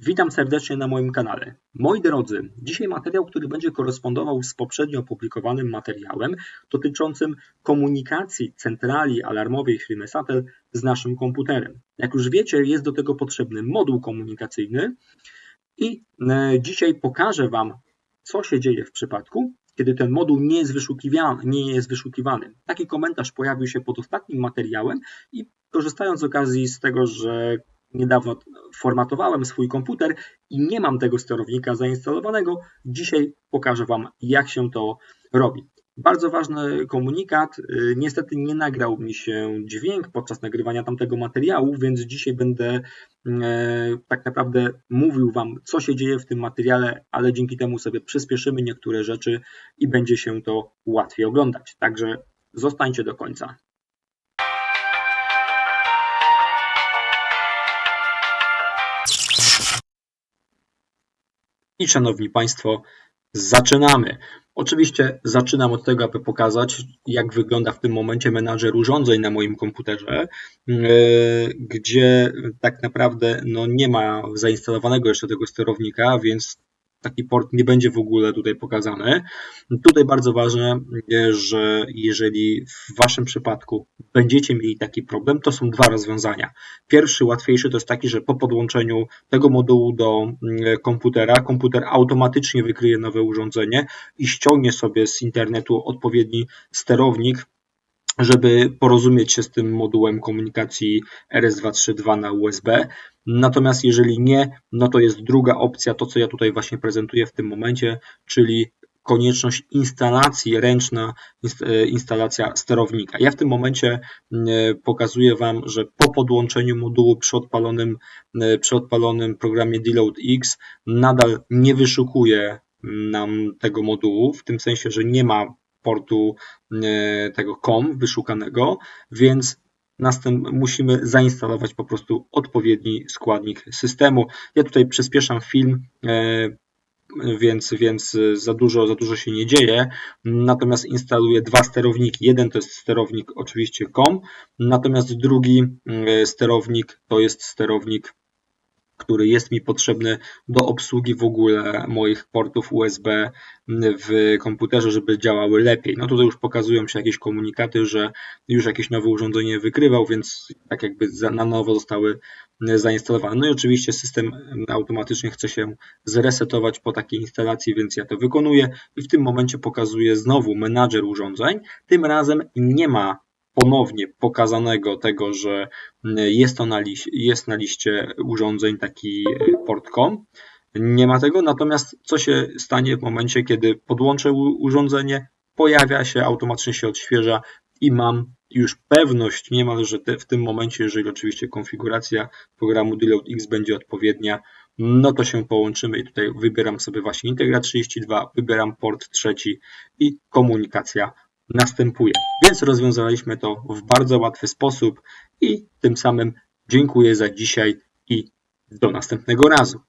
Witam serdecznie na moim kanale. Moi drodzy, dzisiaj materiał, który będzie korespondował z poprzednio opublikowanym materiałem dotyczącym komunikacji centrali alarmowej firmy Satel z naszym komputerem. Jak już wiecie, jest do tego potrzebny moduł komunikacyjny i e, dzisiaj pokażę Wam, co się dzieje w przypadku, kiedy ten moduł nie jest, wyszukiwany, nie jest wyszukiwany. Taki komentarz pojawił się pod ostatnim materiałem i korzystając z okazji z tego, że niedawno formatowałem swój komputer i nie mam tego sterownika zainstalowanego. Dzisiaj pokażę Wam, jak się to robi. Bardzo ważny komunikat. Y, niestety nie nagrał mi się dźwięk podczas nagrywania tamtego materiału, więc dzisiaj będę y, tak naprawdę mówił Wam, co się dzieje w tym materiale, ale dzięki temu sobie przyspieszymy niektóre rzeczy i będzie się to łatwiej oglądać. Także zostańcie do końca. I szanowni Państwo, zaczynamy. Oczywiście zaczynam od tego, aby pokazać, jak wygląda w tym momencie menadżer urządzeń na moim komputerze, e, gdzie tak naprawdę no, nie ma zainstalowanego jeszcze tego sterownika, więc taki port nie będzie w ogóle tutaj pokazany. Tutaj bardzo ważne, że jeżeli w Waszym przypadku będziecie mieli taki problem, to są dwa rozwiązania. Pierwszy, łatwiejszy to jest taki, że po podłączeniu tego modułu do komputera, komputer automatycznie wykryje nowe urządzenie i ściągnie sobie z internetu odpowiedni sterownik, żeby porozumieć się z tym modułem komunikacji RS232 na USB. Natomiast jeżeli nie, no to jest druga opcja, to co ja tutaj właśnie prezentuję w tym momencie, czyli konieczność instalacji ręczna, e, instalacja sterownika. Ja w tym momencie e, pokazuję Wam, że po podłączeniu modułu przy odpalonym, e, przy odpalonym programie Deload X nadal nie wyszukuje nam tego modułu, w tym sensie, że nie ma portu tego COM wyszukanego, więc następ, musimy zainstalować po prostu odpowiedni składnik systemu. Ja tutaj przyspieszam film, e, więc, więc za, dużo, za dużo się nie dzieje. Natomiast instaluję dwa sterowniki. Jeden to jest sterownik oczywiście COM, natomiast drugi e, sterownik to jest sterownik który jest mi potrzebny do obsługi w ogóle moich portów USB w komputerze, żeby działały lepiej. No tutaj już pokazują się jakieś komunikaty, że już jakieś nowe urządzenie wykrywał, więc tak jakby na nowo zostały zainstalowane. No i oczywiście system automatycznie chce się zresetować po takiej instalacji, więc ja to wykonuję i w tym momencie pokazuję znowu menadżer urządzeń. Tym razem nie ma ponownie pokazanego tego, że jest, to na, liście, jest na liście urządzeń taki port.com. Nie ma tego, natomiast co się stanie w momencie, kiedy podłączę urządzenie, pojawia się, automatycznie się odświeża i mam już pewność niemal, że te, w tym momencie, jeżeli oczywiście konfiguracja programu Deload X będzie odpowiednia, no to się połączymy i tutaj wybieram sobie właśnie Integra 32, wybieram port trzeci i komunikacja następuje. Więc rozwiązaliśmy to w bardzo łatwy sposób i tym samym dziękuję za dzisiaj i do następnego razu.